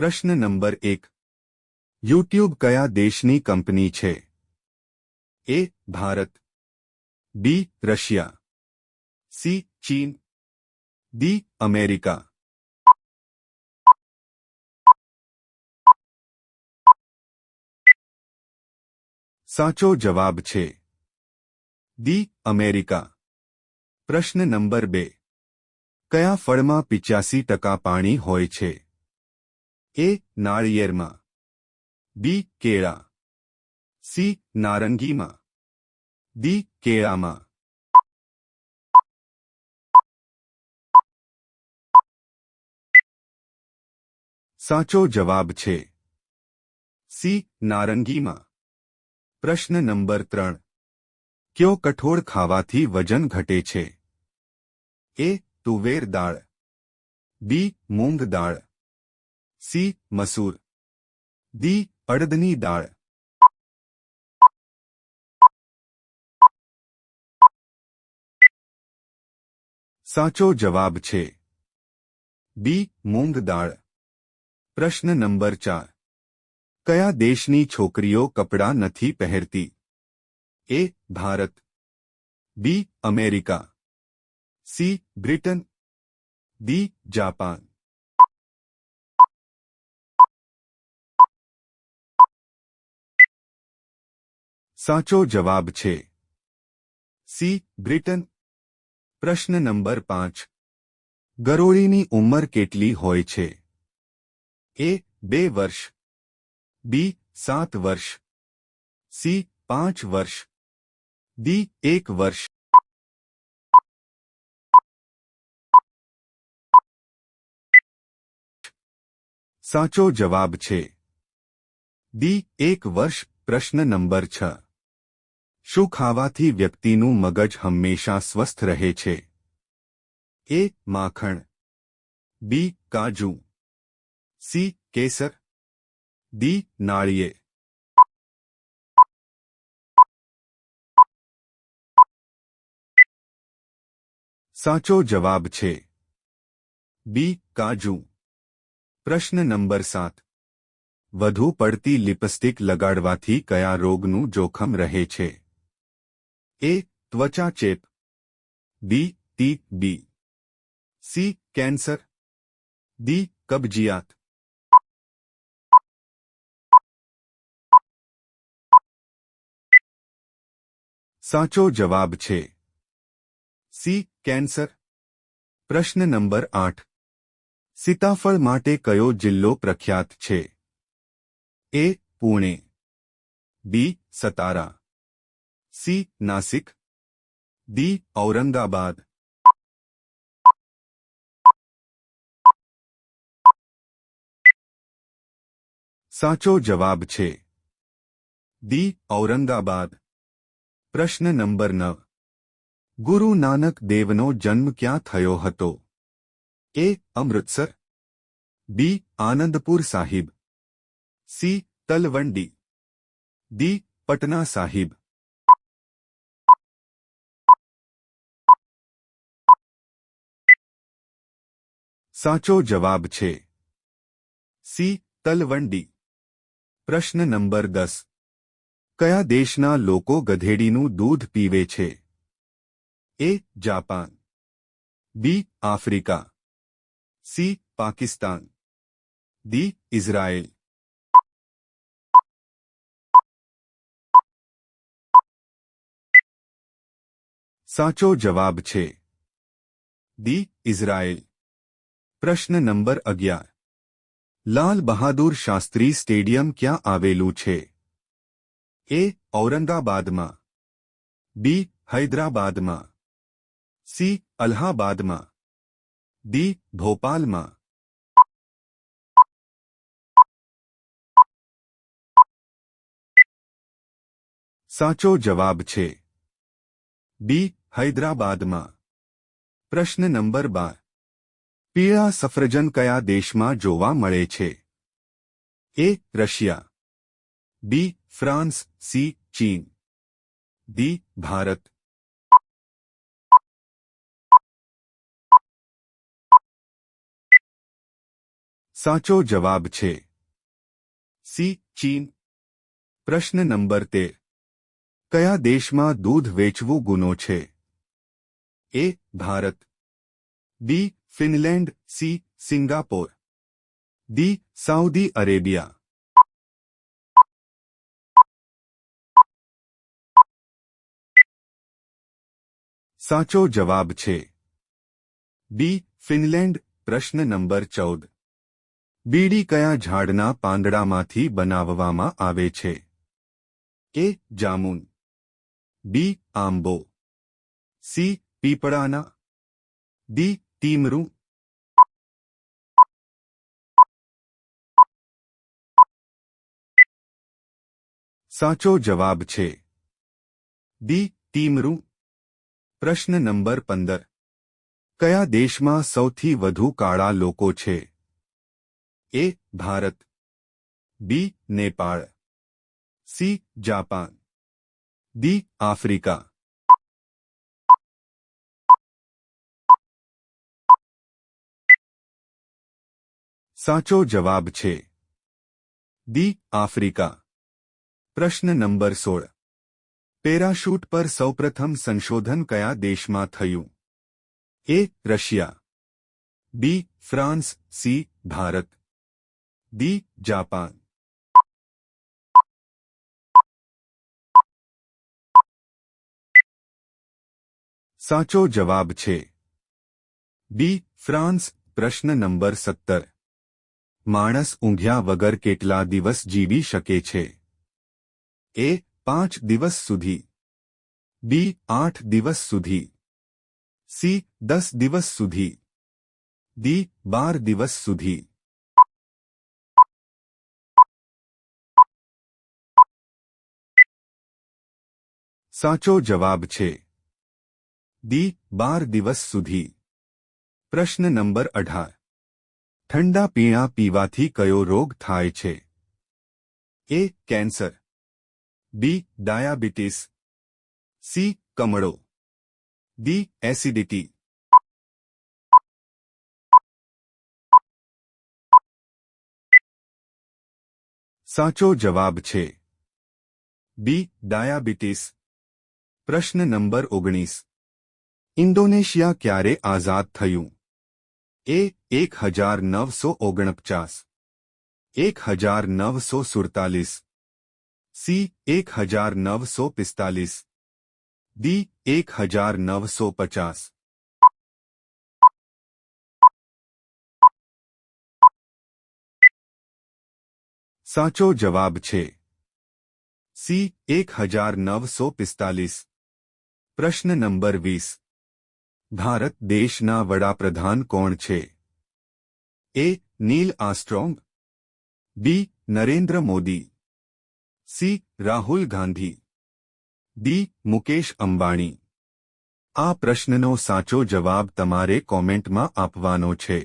प्रश्न नंबर एक यूट्यूब कया देशनी कंपनी छे? A Bharat B Russia C चीन डी अमेरिका साचो जवाब छे? दी अमेरिका प्रश्न नंबर बे कया फल में पिचासी टका पानी हो એ નાળિયેરમાં બી કેળા સી નારંગીમાં દી કેળામાં સાચો જવાબ છે સી નારંગીમાં પ્રશ્ન નંબર ત્રણ કયો કઠોળ ખાવાથી વજન ઘટે છે એ તુવેર દાળ બી મૂંગ દાળ सी मसूर दी अड़दनी दाल साचो जवाब छे बी मूंग दा प्रश्न नंबर चार कया देश छोकरियों कपड़ा नहीं पहरती A Bharat B America C Britain D Japan સાચો જવાબ છે સી બ્રિટન પ્રશ્ન નંબર પાંચ ગરોળીની ઉંમર કેટલી હોય છે એ બે વર્ષ બી સાત વર્ષ સી પાંચ વર્ષ દી એક વર્ષ સાચો જવાબ છે દી એક વર્ષ પ્રશ્ન નંબર છ શું ખાવાથી વ્યક્તિનું મગજ હંમેશા સ્વસ્થ રહે છે એ માખણ બી કાજુ સી કેસર દી નાળિયેર સાચો જવાબ છે બી કાજુ પ્રશ્ન નંબર સાત વધુ પડતી લિપસ્ટિક લગાડવાથી કયા રોગનું જોખમ રહે છે ए त्वचा चेप B T B C cancer D कब्जियात साचो जवाब छे सी कैंसर प्रश्न नंबर आठ सीताफल माटे कयो जिल्लो प्रख्यात छे A Pune B Satara C Nashik D Aurangabad સાચો જવાબ છે દી ઔરંગાબાદ પ્રશ્ન નંબર નવ ગુરુ નાનક દેવનો જન્મ ક્યાં થયો હતો A Amritsar B Anandpur Sahib C Talwandi D Patna Sahib સાચો જવાબ છે સી તલવંડી પ્રશ્ન નંબર 10 કયા દેશના લોકો ગધેડીનું દૂધ પીવે છે એ જાપાન બી આફ리카 સી પાકિસ્તાન ડી ઇઝરાયલ સાચો જવાબ છે ડી ઇઝરાયલ प्रश्न नंबर अग्यार लाल बहादुर शास्त्री स्टेडियम क्या आवेलू छे ए औरंगाबाद मा बी हैदराबाद मा सी अलाहाबाद मा डी भोपाल मा साचो जवाब छे बी हैदराबाद मा प्रश्न नंबर बार पीड़ा सफरजन क्या देश में जोवा मे A Russia B France C चीन डी भारत साचो जवाब छे सी चीन प्रश्न नंबर ते कया देश में दूध वेचव गुनो छे A Bharat B Finland C Singapore D Saudi Arabia સાચો જવાબ છે બી ફિનલેન્ડ પ્રશ્ન નંબર ચૌદ બીડી કયા ઝાડના પાંદડામાંથી બનાવવામાં આવે છે એ જામુન બી આંબો સી પીપળાના ડી Timru. साचो जवाब छे बी तीमरू प्रश्न नंबर पंदर क्या देश में सौथी वधु काड़ा लोको छे A Bharat B Nepal C Japan D Africa साचो जवाब छे दी आफ्रिका प्रश्न नंबर सोल पेराशूट पर सौ प्रथम संशोधन क्या देश में थू A Russia B France C Bharat D Japan साचो जवाब छे बी फ्रांस प्रश्न नंबर सत्तर मारस उघ्या वगर કેટલા દિવસ જીવી શકે છે એ 5 દિવસ સુધી બી 8 દિવસ સુધી સી 10 દિવસ સુધી ડી 12 દિવસ સુધી સાચો જવાબ છે ડી 12 દિવસ સુધી પ્રશ્ન નંબર 18 ઠંડા પીણા પીવાથી કયો રોગ થાય છે A cancer B diabetes C કમળો ડી એસિડિટી સાચો જવાબ છે બી ડાયાબિટીસ પ્રશ્ન નંબર ઓગણીસ ઇન્ડોનેશિયા ક્યારે આઝાદ થયું ए एक हजार नौ सौ ओगणपचास एक हजार नौ सौ सुड़तालीस सी एक हजार नौ सौ पिस्तालीस डी एक हजार नौ सौ पचास साचो जवाब छे सी एक हजार नौ सौ पिस्तालीस प्रश्न नंबर वीस ભારત દેશના વડાપ્રધાન કોણ છે A Neil Armstrong B Narendra Modi C Rahul Gandhi D Mukesh Ambani આ પ્રશ્નનો સાચો જવાબ તમારે કોમેન્ટમાં આપવાનો છે